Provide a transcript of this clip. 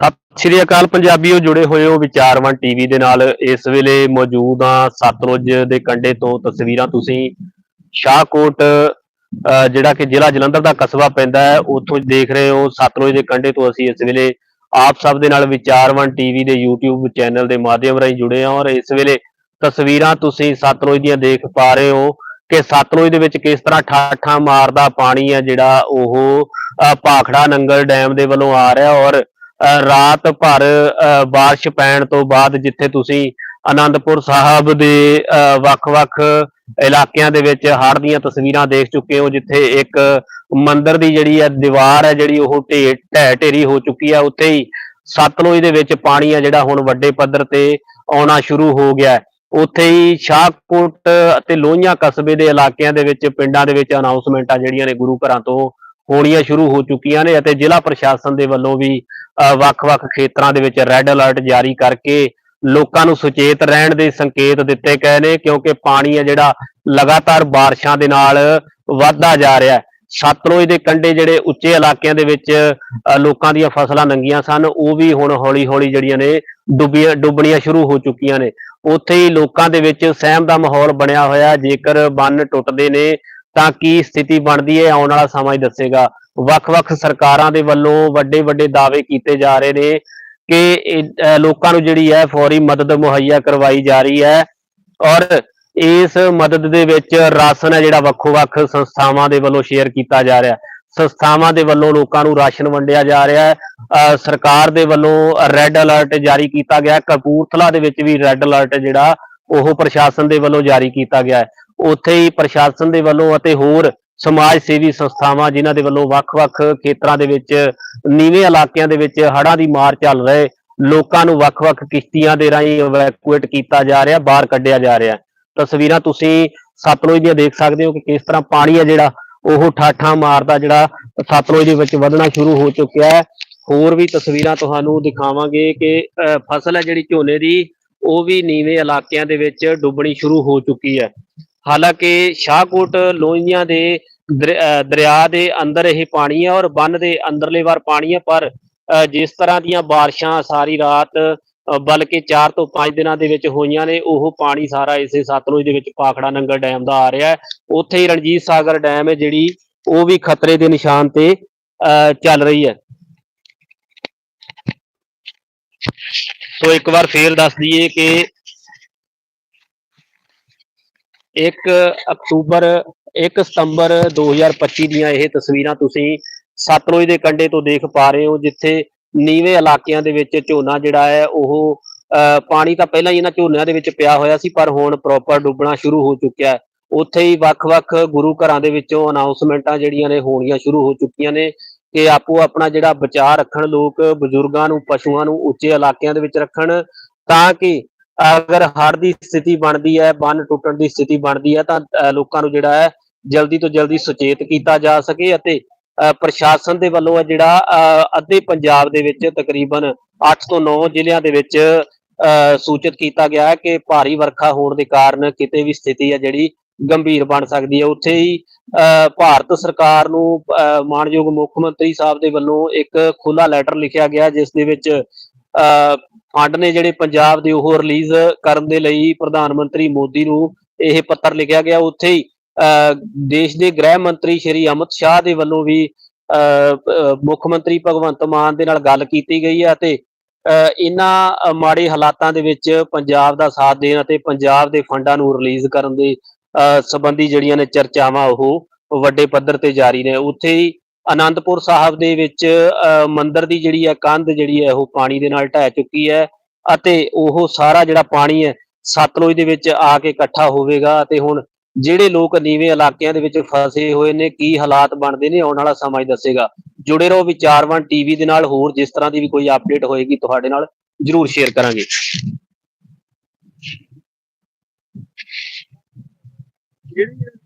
ਸਤਿ ਸ਼੍ਰੀ ਅਕਾਲ ਪੰਜਾਬੀਓ, ਜੁੜੇ ਹੋਏ ਹੋ ਵਿਚਾਰਵਨ ਟੀਵੀ ਦੇ ਨਾਲ। ਇਸ ਵੇਲੇ ਮੌਜੂਦ ਆ ਸਤਲੁਜ ਦੇ ਕੰਢੇ ਤੋਂ ਤਸਵੀਰਾਂ ਤੁਸੀਂ। ਸ਼ਾਹਕੋਟ ਅਹ ਜਿਹੜਾ ਕਿ ਜ਼ਿਲ੍ਹਾ ਜਲੰਧਰ ਦਾ ਕਸਬਾ ਪੈਂਦਾ ਹੈ, ਉੱਥੋਂ ਦੇਖ ਰਹੇ ਹੋ ਸਤਲੁਜ ਦੇ ਕੰਢੇ ਤੋਂ ਅਸੀਂ ਇਸ ਵੇਲੇ ਆਪ ਸਭ ਦੇ ਨਾਲ ਵਿਚਾਰਵਨ ਟੀਵੀ ਦੇ YouTube ਚੈਨਲ ਦੇ ਮਾਧਿਅਮ ਰਾਹੀਂ ਜੁੜੇ ਹਾਂ ਔਰ ਇਸ ਵੇਲੇ ਤਸਵੀਰਾਂ ਤੁਸੀਂ ਸਤਲੁਜ ਦੀਆਂ ਦੇਖ ਪਾ ਰਹੇ ਹੋ ਕਿ ਸਤਲੁਜ ਦੇ ਵਿੱਚ ਕਿਸ ਤਰ੍ਹਾਂ ਠਾਠਾਂ ਮਾਰਦਾ ਪਾਣੀ ਹੈ ਜਿਹੜਾ ਉਹ ਭਾਖੜਾ ਨੰਗਲ ਡੈਮ ਦੇ ਵੱਲੋਂ ਆ ਰਿਹਾ ਔਰ ਰਾਤ ਭਰ ਅ, ਬਾਰਿਸ਼ ਪੈਣ ਤੋਂ ਬਾਅਦ ਜਿੱਥੇ ਤੁਸੀਂ ਆਨੰਦਪੁਰ ਸਾਹਿਬ ਦੇ ਅ, ਵੱਖ-ਵੱਖ ਇਲਾਕਿਆਂ ਦੇ ਵਿੱਚ ਹੜ੍ਹ ਦੀਆਂ ਤਸਵੀਰਾਂ ਦੇਖ ਚੁੱਕੇ ਹੋ ਜਿੱਥੇ ਇੱਕ ਮੰਦਿਰ ਦੀ ਜਿਹੜੀ ਹੈ ਦੀਵਾਰ ਹੈ ਜਿਹੜੀ ਉਹ ਢੇ ਢਹਿ ਢੇਰੀ ਹੋ ਚੁੱਕੀ ਹੈ ਉੱਥੇ ਹੀ ਸਤਲੁਜ ਦੇ ਵਿੱਚ ਪਾਣੀ ਹੈ ਜਿਹੜਾ ਹੁਣ ਵੱਡੇ ਪੱਧਰ ਤੇ ਆਉਣਾ ਸ਼ੁਰੂ ਹੋ ਗਿਆ ਹੈ। ਉੱਥੇ ਹੀ ਸ਼ਾਹਕੋਟ ਅਤੇ ਲੋਹੀਆਂ ਕਸਬੇ ਦੇ ਇਲਾਕਿਆਂ ਦੇ ਵਿੱਚ ਪਿੰਡਾਂ ਦੇ ਵਿੱਚ ਅਨਾਉਂਸਮੈਂਟਾਂ ਜਿਹੜੀਆਂ ਨੇ ਗੁਰੂ ਘਰਾਂ ਤੋਂ ਹੋਣੀਆਂ ਸ਼ੁਰੂ ਹੋ ਚੁੱਕੀਆਂ ਨੇ ਅਤੇ ਜ਼ਿਲ੍ਹਾ ਪ੍ਰਸ਼ਾਸਨ ਦੇ ਵੱਲੋਂ ਵੀ ਵੱਖ-ਵੱਖ ਖੇਤਰਾਂ ਦੇ ਵਿੱਚ ਰੈੱਡ ਅਲਰਟ ਜਾਰੀ ਕਰਕੇ ਲੋਕਾਂ ਨੂੰ ਸੁਚੇਤ ਰਹਿਣ ਦੇ ਸੰਕੇਤ ਦਿੱਤੇ ਗਏ ਨੇ ਕਿਉਂਕਿ ਪਾਣੀ ਹੈ ਜਿਹੜਾ ਲਗਾਤਾਰ ਬਾਰਿਸ਼ਾਂ ਦੇ ਨਾਲ ਵੱਧਦਾ ਜਾ ਰਿਹਾ ਹੈ। ਸਤਲੁਜ ਦੇ ਕੰਢੇ ਜਿਹੜੇ ਉੱਚੇ ਇਲਾਕਿਆਂ ਦੇ ਵਿੱਚ ਅ, ਲੋਕਾਂ ਦੀਆਂ ਫਸਲਾਂ ਨੰਗੀਆਂ ਸਨ ਉਹ ਵੀ ਹੁਣ ਹੌਲੀ-ਹੌਲੀ ਜਿਹੜੀਆਂ ਨੇ ਡੁੱਬੀਆਂ ਡੁੱਬਣੀਆਂ ਸ਼ੁਰੂ ਹੋ ਚੁੱਕੀਆਂ ਨੇ। ਉੱਥੇ ਹੀ ਲੋਕਾਂ ਦੇ ਵਿੱਚ ਸਹਿਮ ਦਾ ਮਾਹੌਲ ਬਣਿਆ ਹੋਇਆ ਜੇਕਰ ਬੰਨ ਟੁੱਟਦੇ ਨੇ ਤਾਂ ਕੀ ਸਥਿਤੀ ਬਣਦੀ ਹੈ ਆਉਣ ਵਾਲਾ ਸਮਾਂ ਹੀ ਦੱਸੇਗਾ। ਵੱਖ-ਵੱਖ ਸਰਕਾਰਾਂ ਦੇ ਵੱਲੋਂ ਵੱਡੇ-ਵੱਡੇ ਦਾਅਵੇ ਕੀਤੇ ਜਾ ਰਹੇ ਨੇ ਕਿ ਲੋਕਾਂ ਨੂੰ ਜਿਹੜੀ ਹੈ ਫੌਰੀ ਮਦਦ ਮੁਹੱਈਆ ਕਰਵਾਈ ਜਾ ਰਹੀ ਹੈ ਔਰ ਇਸ ਮਦਦ ਦੇ ਵਿੱਚ ਰਾਸ਼ਨ ਹੈ ਜਿਹੜਾ ਵੱਖੋ-ਵੱਖ ਸੰਸਥਾਵਾਂ ਦੇ ਵੱਲੋਂ ਸ਼ੇਅਰ ਕੀਤਾ ਜਾ ਰਿਹਾ ਹੈ। ਸੰਸਥਾਵਾਂ ਦੇ ਵੱਲੋਂ ਲੋਕਾਂ ਨੂੰ ਰਾਸ਼ਨ ਵੰਡਿਆ ਜਾ ਰਿਹਾ ਹੈ। ਅਹ, ਸਰਕਾਰ ਦੇ ਵੱਲੋਂ ਰੈੱਡ ਅਲਰਟ ਜਾਰੀ ਕੀਤਾ ਗਿਆ ਕਪੂਰਥਲਾ ਦੇ ਵਿੱਚ ਵੀ ਰੈੱਡ ਅਲਰਟ ਜਿਹੜਾ ਉਹ ਪ੍ਰਸ਼ਾਸਨ ਦੇ ਵੱਲੋਂ ਜਾਰੀ ਕੀਤਾ ਗਿਆ ਹੈ। ਉੱਥੇ ਹੀ ਪ੍ਰਸ਼ਾਸਨ ਦੇ ਵੱਲੋਂ ਅਤੇ ਹੋਰ ਸਮਾਜ ਸੇਵੀ ਸੰਸਥਾਵਾਂ ਜਿਨ੍ਹਾਂ ਦੇ ਵੱਲੋਂ ਵੱਖ-ਵੱਖ ਖੇਤਰਾਂ ਦੇ ਵਿੱਚ ਨੀਵੇਂ ਇਲਾਕਿਆਂ ਦੇ ਵਿੱਚ ਹੜ੍ਹਾਂ ਦੀ ਮਾਰ ਚੱਲ ਰਹੇ ਲੋਕਾਂ ਨੂੰ ਵੱਖ-ਵੱਖ ਕਿਸ਼ਤੀਆਂ ਦੇ ਰਾਹੀਂ ਇਵੈਕੂਏਟ ਕੀਤਾ ਜਾ ਰਿਹਾ ਬਾਹਰ ਕੱਢਿਆ ਜਾ ਰਿਹਾ। ਤਸਵੀਰਾਂ ਤੁਸੀਂ ਸਤਲੁਜ ਦੀਆਂ ਦੇਖ ਸਕਦੇ ਹੋ ਕਿ ਕਿਸ ਤਰ੍ਹਾਂ ਪਾਣੀ ਹੈ ਜਿਹੜਾ ਉਹ ਠਾਠਾਂ ਮਾਰਦਾ ਜਿਹੜਾ ਸਤਲੁਜ ਦੇ ਵਿੱਚ ਵਧਣਾ ਸ਼ੁਰੂ ਹੋ ਚੁੱਕਿਆ ਹੈ। ਹੋਰ ਵੀ ਤਸਵੀਰਾਂ ਤੁਹਾਨੂੰ ਦਿਖਾਵਾਂਗੇ ਕਿ ਅਹ, ਫਸਲ ਹੈ ਜਿਹੜੀ ਝੋਨੇ ਦੀ ਉਹ ਵੀ ਨੀਵੇਂ ਇਲਾਕਿਆਂ ਦੇ ਵਿੱਚ ਡੁੱਬਣੀ ਸ਼ੁਰੂ ਹੋ ਚੁੱਕੀ ਹੈ। ਹਾਲਾਂਕਿ ਸ਼ਾਹਕੋਟ, ਲੋਹੀਆਂ ਦੇ ਦਰਿਆ ਦੇ ਅੰਦਰ ਇਹ ਪਾਣੀ ਹੈ ਔਰ ਬੰਨ ਦੇ ਅੰਦਰਲੇ ਵਾਰ ਪਾਣੀ ਹੈ, ਪਰ ਜਿਸ ਤਰ੍ਹਾਂ ਦੀਆਂ ਬਾਰਿਸ਼ਾਂ ਸਾਰੀ ਰਾਤ ਬਲਕਿ 4 ਤੋਂ 5 ਦਿਨਾਂ ਦੇ ਵਿੱਚ ਹੋਈਆਂ ਨੇ, ਉਹ ਪਾਣੀ ਸਾਰਾ ਇਸੇ ਸਤਲੁਜ ਦੇ ਵਿੱਚ ਪਾਖੜਾ ਨੰਗਲ ਡੈਮ ਦਾ ਆ ਰਿਹਾ ਹੈ। ਉੱਥੇ ਹੀ ਰਣਜੀਤ ਸਾਗਰ ਡੈਮ ਹੈ, ਜਿਹੜੀ ਉਹ ਵੀ ਖਤਰੇ ਦੇ ਨਿਸ਼ਾਨ ਤੇ, ਅਹ ਚੱਲ ਰਹੀ ਹੈ। ਸੋ ਇੱਕ ਵਾਰ ਫੇਰ ਦੱਸ ਦਈਏ ਕਿ 1 ਅਕਤੂਬਰ 1 ਸਤੰਬਰ 2025 ਦੀਆਂ ਇਹ ਤਸਵੀਰਾਂ ਤੁਸੀਂ ਸਤਲੁਜ ਦੇ ਕੰਢੇ ਤੋਂ ਦੇਖ ਪਾ ਰਹੇ ਹੋ, ਜਿੱਥੇ ਨੀਵੇਂ ਇਲਾਕਿਆਂ ਦੇ ਵਿੱਚ ਝੋਨਾ ਜਿਹੜਾ ਹੈ, ਉਹ ਪਾਣੀ ਤਾਂ ਪਹਿਲਾਂ ਹੀ ਇਹਨਾਂ ਝੋਨਿਆਂ ਦੇ ਵਿੱਚ ਪਿਆ ਹੋਇਆ ਸੀ, ਪਰ ਹੁਣ ਪ੍ਰੋਪਰ ਡੁੱਬਣਾ ਸ਼ੁਰੂ ਹੋ ਚੁੱਕਿਆ ਹੈ। ਉੱਥੇ ਹੀ ਵੱਖ-ਵੱਖ ਗੁਰੂ ਘਰਾਂ ਦੇ ਵਿੱਚੋਂ ਅਨਾਉਂਸਮੈਂਟਾਂ ਜਿਹੜੀਆਂ ਨੇ ਹੋਣੀਆਂ ਸ਼ੁਰੂ ਹੋ ਚੁੱਕੀਆਂ ਨੇ ਕਿ ਆਪੋ ਆਪਣਾ ਜਿਹੜਾ ਬਚਾਅ ਰੱਖਣ ਲੋਕ ਬਜ਼ੁਰਗਾਂ ਨੂੰ, ਪਸ਼ੂਆਂ ਨੂੰ ਉੱਚੇ ਇਲਾਕਿਆਂ ਦੇ ਵਿੱਚ ਰੱਖਣ ਤਾਂ ਕਿ ਅਗਰ ਹੜ ਦੀ ਸਥਿਤੀ ਬਣਦੀ ਹੈ ਬੰਨ ਟੁੱਟਣ ਦੀ ਸਥਿਤੀ ਬਣਦੀ ਹੈ ਤਾਂ ਅਹ, ਲੋਕਾਂ ਨੂੰ ਜਿਹੜਾ ਹੈ ਜਲਦੀ ਤੋਂ ਜਲਦੀ ਸੁਚੇਤ ਕੀਤਾ ਜਾ ਸਕੇ ਅਤੇ ਪ੍ਰਸ਼ਾਸਨ ਦੇ ਵੱਲੋਂ ਹੈ ਜਿਹੜਾ ਅਹ, ਅੱਧੇ ਪੰਜਾਬ ਦੇ ਵਿੱਚ ਤਕਰੀਬਨ 8 ਤੋਂ 9 ਜ਼ਿਲ੍ਹਿਆਂ ਦੇ ਵਿੱਚ ਅਹ, ਸੂਚਿਤ ਕੀਤਾ ਗਿਆ ਹੈ ਕਿ ਭਾਰੀ ਵਰਖਾ ਹੋਣ ਦੇ ਕਾਰਨ ਕਿਤੇ ਵੀ ਸਥਿਤੀ ਹੈ ਜਿਹੜੀ ਗੰਭੀਰ ਬਣ ਸਕਦੀ ਹੈ। ਉੱਥੇ ਹੀ ਅਹ, ਭਾਰਤ ਸਰਕਾਰ ਨੂੰ ਅਹ, ਮਾਣਯੋਗ ਮੁੱਖ ਮੰਤਰੀ ਸਾਹਿਬ ਦੇ ਵੱਲੋਂ ਇੱਕ ਖੁੱਲਾ ਲੈਟਰ ਲਿਖਿਆ ਗਿਆ ਜਿਸ ਦੇ ਵਿੱਚ ਅਹ, ਫੰਡ ਨੇ ਜਿਹੜੇ ਪੰਜਾਬ ਦੇ ਉਹ ਰਿਲੀਜ਼ ਕਰਨ ਦੇ ਲਈ ਪ੍ਰਧਾਨ ਮੰਤਰੀ ਮੋਦੀ ਨੂੰ ਇਹ ਪੱਤਰ ਲਿਖਿਆ ਗਿਆ। ਉੱਥੇ ਹੀ ਦੇਸ਼ ਦੇ ਗ੍ਰਹਿ ਮੰਤਰੀ ਸ਼੍ਰੀ ਅਮਿਤ ਸ਼ਾਹ ਦੇ ਵੱਲੋਂ ਵੀ ਮੁੱਖ ਮੰਤਰੀ ਭਗਵੰਤ ਮਾਨ ਦੇ ਨਾਲ ਗੱਲ ਕੀਤੀ ਗਈ ਹੈ ਅਤੇ ਅਹ, ਇਹਨਾਂ ਮਾੜੇ ਹਾਲਾਤਾਂ ਦੇ ਵਿੱਚ ਪੰਜਾਬ ਦਾ ਸਾਥ ਦੇਣ ਅਤੇ ਪੰਜਾਬ ਦੇ ਫੰਡਾਂ ਨੂੰ ਰਿਲੀਜ਼ ਕਰਨ ਦੇ ਅਹ, ਸੰਬੰਧੀ ਜਿਹੜੀਆਂ ਨੇ ਚਰਚਾਵਾਂ ਉਹ ਵੱਡੇ ਪੱਧਰ ਤੇ ਜਾਰੀ ਨੇ। ਉੱਥੇ ਹੀ ਆਨੰਦਪੁਰ ਸਾਹਿਬ ਦੇ ਵਿੱਚ ਮੰਦਿਰ ਦੀ ਜਿਹੜੀ ਹੈ ਕੰਧ ਜਿਹੜੀ ਹੈ ਉਹ ਪਾਣੀ ਦੇ ਨਾਲ ਢਹਿ ਚੁੱਕੀ ਹੈ ਅਤੇ ਉਹ ਸਾਰਾ ਜਿਹੜਾ ਪਾਣੀ ਹੈ ਸਤਲੁਜ ਦੇ ਵਿੱਚ ਆ ਕੇ ਇਕੱਠਾ ਹੋਵੇਗਾ ਅਤੇ ਹੁਣ ਜਿਹੜੇ ਲੋਕ ਨੀਵੇਂ ਇਲਾਕਿਆਂ ਦੇ ਵਿੱਚ ਫਸੇ ਹੋਏ ਨੇ, ਕੀ ਹਾਲਾਤ ਬਣਦੇ ਨੇ ਆਉਣ ਵਾਲਾ ਸਮਾਂ ਹੀ ਦੱਸੇਗਾ। ਜੁੜੇ ਰਹੋ ਵਿਚਾਰਵਨ ਟੀਵੀ ਦੇ ਨਾਲ, ਹੋਰ ਜਿਸ ਤਰ੍ਹਾਂ ਦੀ ਵੀ ਕੋਈ ਅਪਡੇਟ ਹੋਏਗੀ ਤੁਹਾਡੇ ਨਾਲ, ਜਰੂਰ ਸ਼ੇਅਰ ਕਰਾਂਗੇ। ਜਿਹੜੀ